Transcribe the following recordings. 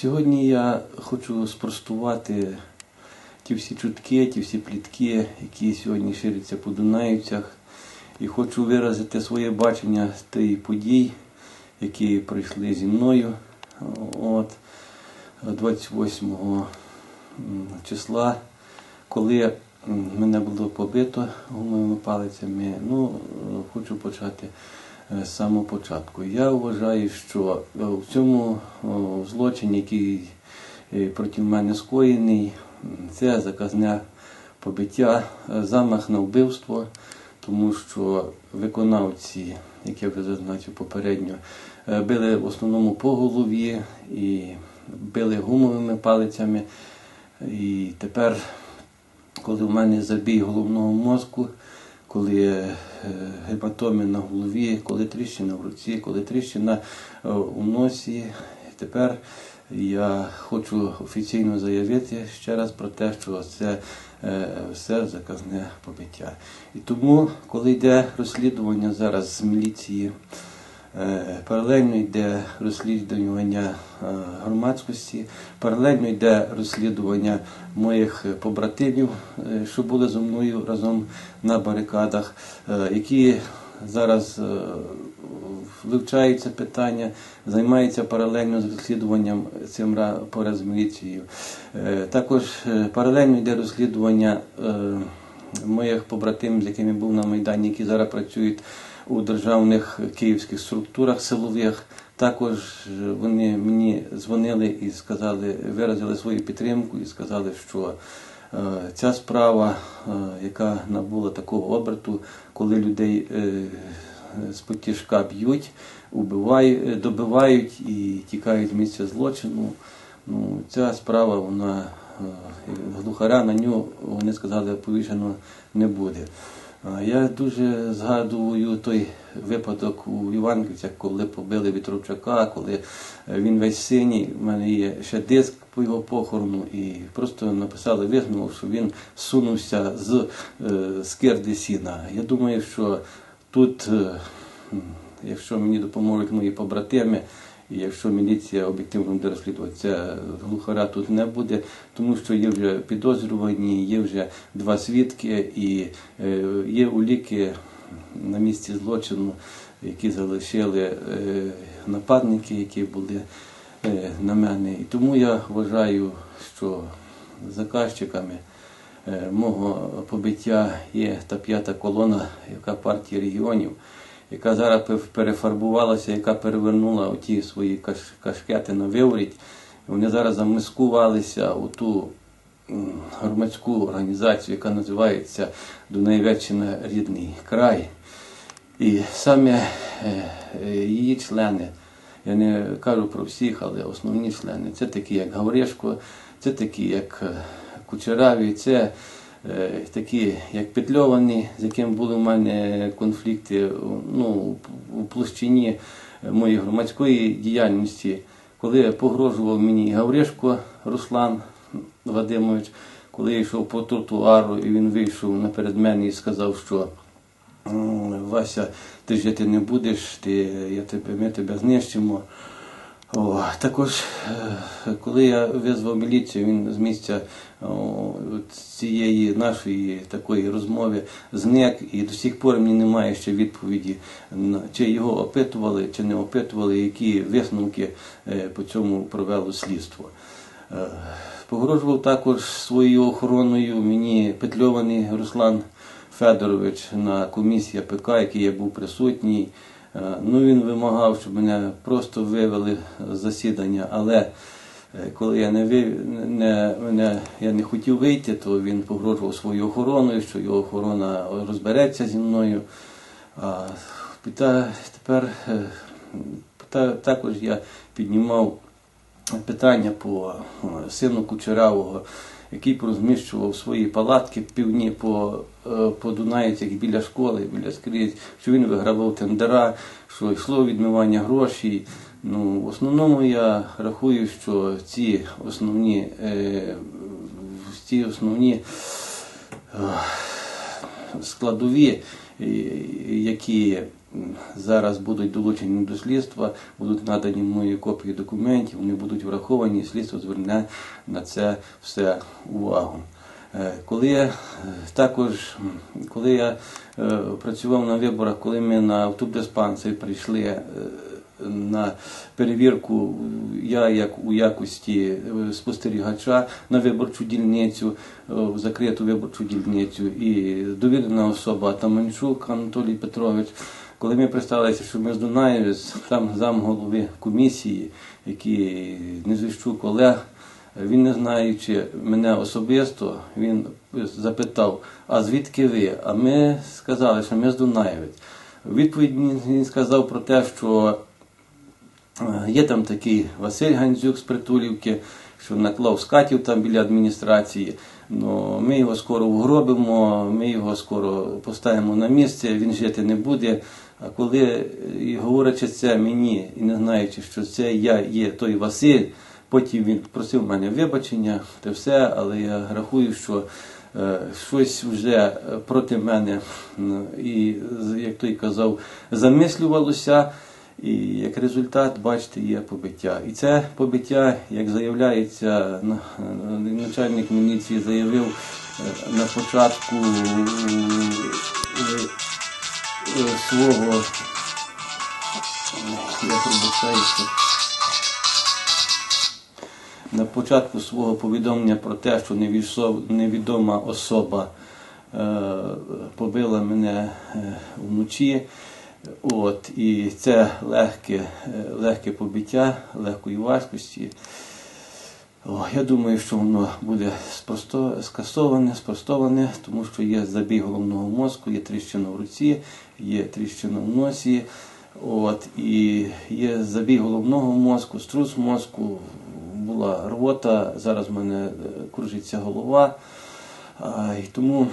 Сьогодні я хочу спростувати ті всі чутки, ті всі плітки, які сьогодні ширяться по Дунаївцях. І хочу виразити своє бачення тих подій, які пройшли зі мною. От 28 числа, коли мене було побито гумовими палицями, ну, хочу почати з самого початку. Я вважаю, що в цьому злочині, який проти мене скоєний, це заказне побиття, замах на вбивство, тому що виконавці, як я вже зазначив попередньо, били в основному по голові і били гумовими палицями. І тепер, коли в мене забій головного мозку, коли гепатоми на голові, коли тріщина в руці, коли тріщина у носі, тепер я хочу офіційно заявити ще раз про те, що це все заказне побиття. І тому, коли йде розслідування зараз з міліції, паралельно йде розслідування громадськості, паралельно йде розслідування моїх побратимів, що були зі мною разом на барикадах, які зараз вивчаються питання, займаються паралельно з розслідуванням цим поряд з міліцією. Також паралельно йде розслідування моїх побратимів, з якими був на Майдані, які зараз працюють у державних київських структурах силових. Також вони мені дзвонили і сказали, виразили свою підтримку і сказали, що ця справа, яка набула такого оберту, коли людей з потяжка б'ють, убивають, добивають і тікають з місця злочину. Ну, Ця справа, вона глухаря на нього, вони сказали, повішено не буде. Я дуже згадую той випадок у Іванківцях, коли побили Вітровчака, коли він весь синій, в мене є ще диск по його похорону, і просто написали висновок, що він сунувся з скирди сіна. Я думаю, що тут, якщо мені допоможуть мої побратими, і якщо міліція об'єктивно буде розслідувати, це глухаря тут не буде, тому що є вже підозрювані, є вже два свідки і є уліки на місці злочину, які залишили нападники, які були на мене. І тому я вважаю, що заказчиками мого побиття є та п'ята колона, яка партія регіонів яка зараз перефарбувалася, яка перевернула ті свої кашкети на виворіть. Вони зараз замискувалися у ту громадську організацію, яка називається Дунаєвеччина Рідний край. І саме її члени, я не кажу про всіх, але основні члени, це такі, як Гавришко, це такі, як Кучераві, це такі, як Петльовані, з яким були в мене конфлікти ну, у площині моєї громадської діяльності, коли погрожував мені Гавришко Руслан Вадимович, коли я йшов по тротуару, і він вийшов наперед мене і сказав, що Вася, ти жити не будеш, ти, я тебе, ми тебе знищимо. О, Також, коли я визвав міліцію, він з місця о, цієї нашої такої розмови зник, і до сих пор мені немає ще відповіді, чи його опитували, чи не опитували, які висновки по цьому провело слідство. Погрожував також своєю охороною мені петльований Руслан Федорович на комісії АПК, який я був присутній. Ну, Він вимагав, щоб мене просто вивели з засідання, але коли я не вив, не, мене, я не хотів вийти, то він погрожував своєю охороною, що його охорона розбереться зі мною. А тепер також я піднімав питання по сину Кучеравого, який порозміщував свої палатки півдні по по Дунаївцях біля школи, біля скрізь, що він вигравав тендера, що йшло відмивання грошей. Ну, В основному я рахую, що ці основні е, ці основні е, складові, які м, зараз будуть долучені до слідства, будуть надані мої копії документів, вони будуть враховані, і слідство зверне на це все увагу. Е, Коли я е, також, коли я е, працював на виборах, коли ми на автодиспансер прийшли на перевірку, я як у якості спостерігача на виборчу дільницю, в закриту виборчу дільницю, і довірена особа Таманчук Анатолій Петрович. Коли ми представилися, що ми з Дунаєвець, там зам голови комісії, який Незвищук Олег, він не знаючи мене особисто, він запитав, а звідки ви? А ми сказали, що ми з Дунаєвець. Відповідь він він сказав про те, що е, є там такий Василь Гандзюк з Притулівки, що наклав скатів там біля адміністрації. Ну, ми його скоро вгробимо, ми його скоро поставимо на місце, він жити не буде. А коли і говорячи це мені, і не знаючи, що це я є той Василь, потім він просив мене вибачення, те все, але я рахую, що е, щось вже проти мене і, як той казав, замислювалося. І як результат, бачите, є побиття. І це побиття, як заявляється, е, начальник міліції заявив е, на початку е, е, свого я пробачаюся. На початку свого повідомлення про те, що невідома особа е, побила мене е, вночі. От, і це легке, е, легке побиття, легкої важкості. Я думаю, що воно буде скасоване, спростоване, тому що є забій головного мозку, є тріщина в руці, є тріщина в носі, от, і є забій головного мозку, струс мозку, була рвота, зараз в мене е, кружиться голова. І тому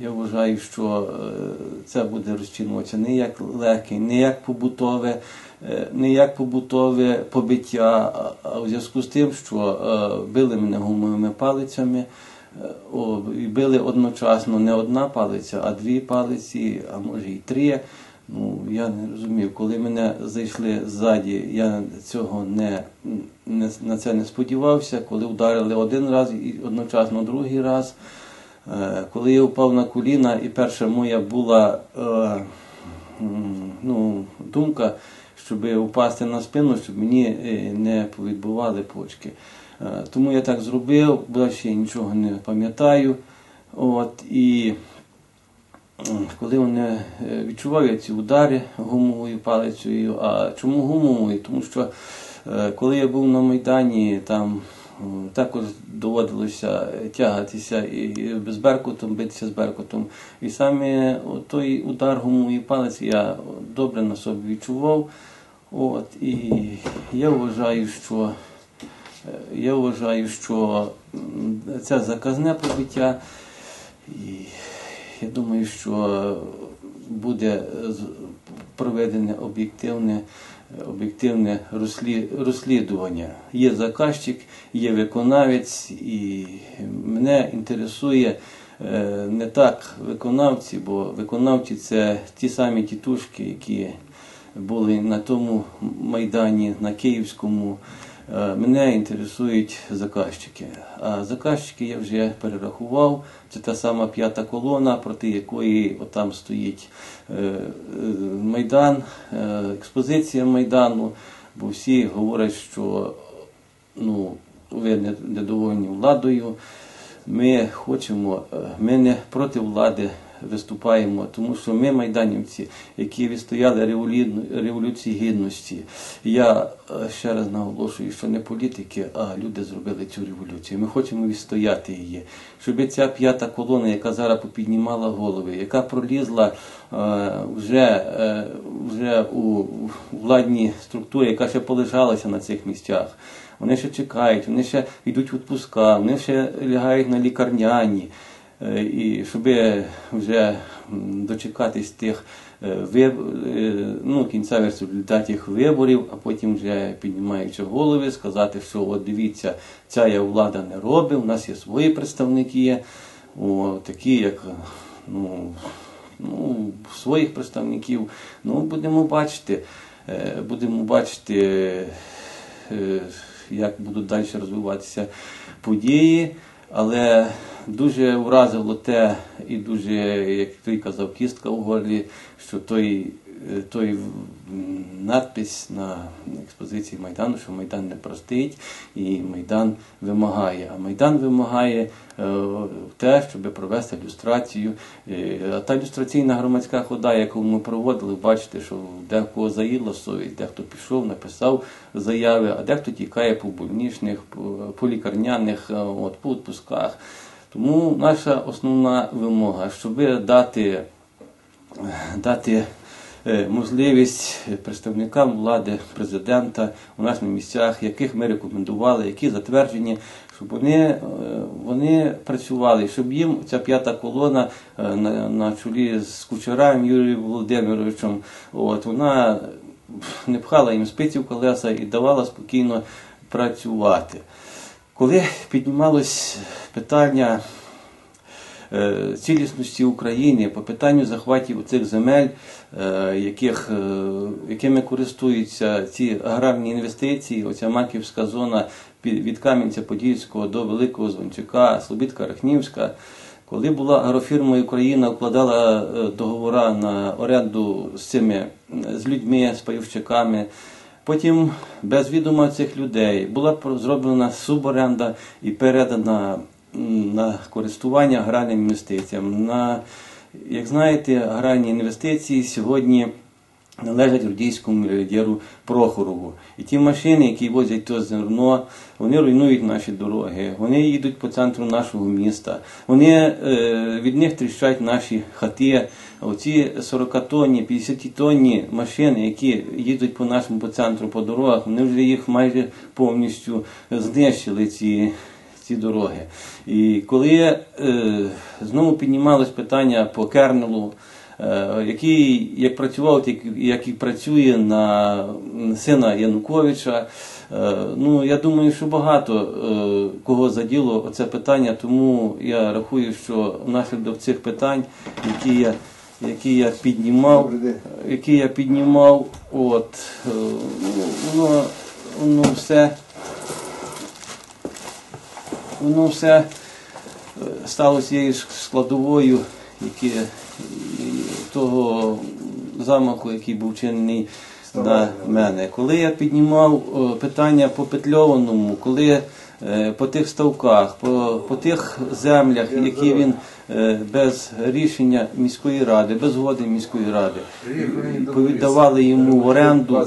я вважаю, що е, це буде розцінюватися не як легке, не як побутове, е, не як побутове побиття, а- в зв'язку з тим, що е, били мене гумовими палицями. і били одночасно не одна палиця, а дві палиці, а може і три. Ну, я не розумів, коли мене зайшли ззаді, я цього не, не на це не сподівався. Коли вдарили один раз і одночасно другий раз. Е, Коли я впав на коліна, і перша моя була е, ну, думка, щоб впасти на спину, щоб мені е, не повідбували почки. Тому я так зробив, більше я нічого не пам'ятаю. От, і коли вони відчував я ці удари гумовою палицею, а чому гумовою? Тому що коли я був на Майдані, там також доводилося тягатися і з Беркутом, битися з Беркутом. І саме той удар гумової палиці я добре на собі відчував. От, і я вважаю, що е, я вважаю, що це заказне побиття. І я думаю, що буде проведене об'єктивне, об'єктивне розслі- розслідування. Є заказчик, є виконавець, і мене інтересує е, не так виконавці, бо виконавці це ті самі тітушки, які були на тому майдані, на Київському. Е, Мене інтересують заказчики. А заказчики я вже перерахував. Це та сама п'ята колона, проти якої отам стоїть е, е, Майдан, експозиція Майдану, бо всі говорять, що ну, ви не- недовольні владою. Ми хочемо, ми не проти влади виступаємо, тому що ми майданівці, які відстояли революції гідності. Я е, ще раз наголошую, що не політики, а люди зробили цю революцію. Ми хочемо відстояти її, щоб ця п'ята колона, яка зараз попіднімала голови, яка пролізла е, вже, е, вже у владні структури, яка ще полежалася на цих місцях. Вони ще чекають, вони ще йдуть в відпуска, вони ще лягають на лікарняні. Е, І щоб вже дочекатись тих е, виб- е, ну, кінцевих результатів виборів, а потім вже піднімаючи голови, сказати, що от дивіться, ця я влада не робить, у нас є свої представники, о, такі як ну, ну, своїх представників. Ну, будемо бачити. Е, Будемо бачити, е, як будуть далі розвиватися події. Але дуже вразило те, і дуже, як той казав, кістка у горлі, що той, той м, надпис на експозиції Майдану, що Майдан не простить і Майдан вимагає. А Майдан вимагає е, те, щоб провести люстрацію. Е, А та люстраційна громадська хода, яку ми проводили, бачите, що декого заїла совість, дехто пішов, написав заяви, а дехто тікає по больничних, по, лікарняних, е, от, по відпусках. Тому наша основна вимога, щоб дати, дати можливість представникам влади, президента у нас на місцях, яких ми рекомендували, які затверджені, щоб вони, е, вони працювали, щоб їм ця п'ята колона е, на, на чолі з Кучерем Юрієм Володимировичем, от, вона не пхала їм спиці в колеса і давала спокійно працювати. Коли піднімалось питання е, цілісності України по питанню захватів цих земель, е, яких, е, якими користуються ці аграрні інвестиції, оця Маківська зона від Кам'янця-Подільського до Великого Звончака, Слобідка Рахнівська. Коли була агрофірма Україна укладала е, договори на оренду з цими з людьми, з пайовщиками, потім без відома цих людей була зроблена суборенда і передана на користування аграрним інвестиціям. На, як знаєте, аграрні інвестиції сьогодні належать рудійському мільярдеру Прохорову. І ті машини, які возять то зерно, вони руйнують наші дороги, вони їдуть по центру нашого міста, вони е, від них тріщать наші хати. Оці 40-тонні, 50-тонні машини, які їдуть по нашому по центру по дорогах, вони вже їх майже повністю знищили ці ці дороги. І коли е, знову піднімалось питання по кернелу, е, який як працював, так як і працює на сина Януковича. Е, ну, я думаю, що багато е, кого заділо це питання, тому я рахую, що внаслідок цих питань, які я, які я піднімав, які я піднімав, от, е, ну, воно, воно все воно все е, стало цією складовою, які, того замаху, який був чинений на мене. Коли я піднімав е, питання по Петльованому, коли е, по тих ставках, по, по тих землях, які він е, без рішення міської ради, без згоди міської ради, повіддавали йому в оренду, е,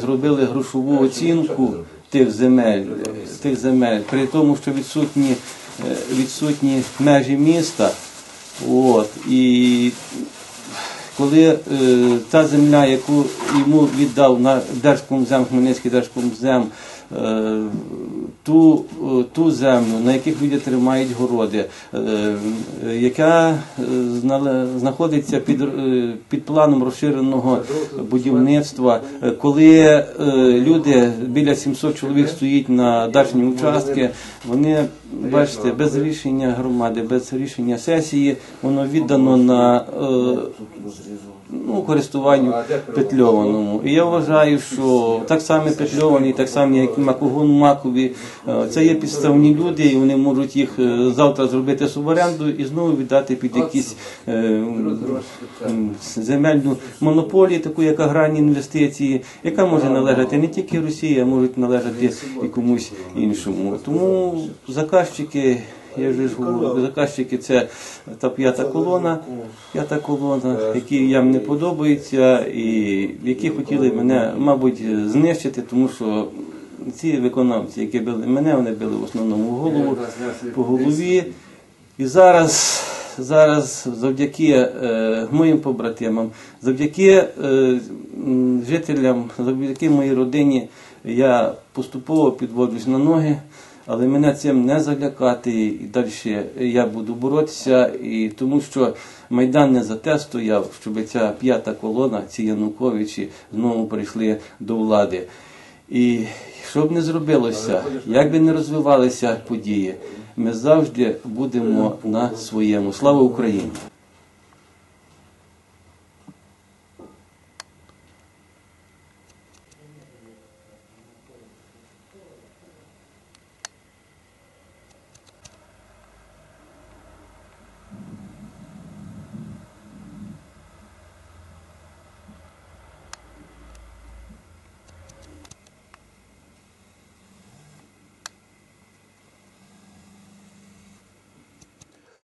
зробили грошову оцінку тих земель, тих земель, при тому, що відсутні, е, відсутні межі міста. От, і коли е, та земля, яку йому віддав на Держкомзем, Хмельницький Держкомзем, е, ту, е, ту землю, на яких люди тримають городи, е, е, яка знаходиться під, під планом розширеного будівництва, коли люди біля 700 чоловік стоїть на дачні участки, вони, бачите, без рішення громади, без рішення сесії, воно віддано на ну, користуванню петльованому. І я вважаю, що так само петльовані, так само як і Макогон Макові, е, це є підставні люди, і вони можуть їх е, завтра зробити суборенду і знову віддати під якісь е, земельну монополію, таку як аграрні інвестиції, яка може належати не тільки Росії, а можуть належати і комусь іншому. Тому заказчики. Я вже ж говорю, заказчики це та п'ята колона, п'ята колона, які їм не подобаються, і які хотіли мене, мабуть, знищити, тому що ці виконавці, які били мене, вони били в основному в голову по голові. І зараз, зараз завдяки е, моїм побратимам, завдяки е, жителям, завдяки моїй родині, я поступово підводжусь на ноги. Але мене цим не залякати і далі я буду боротися, і тому що Майдан не за те стояв, щоб ця п'ята колона, ці Януковичі знову прийшли до влади. І що б не зробилося, як би не розвивалися події, ми завжди будемо на своєму. Слава Україні!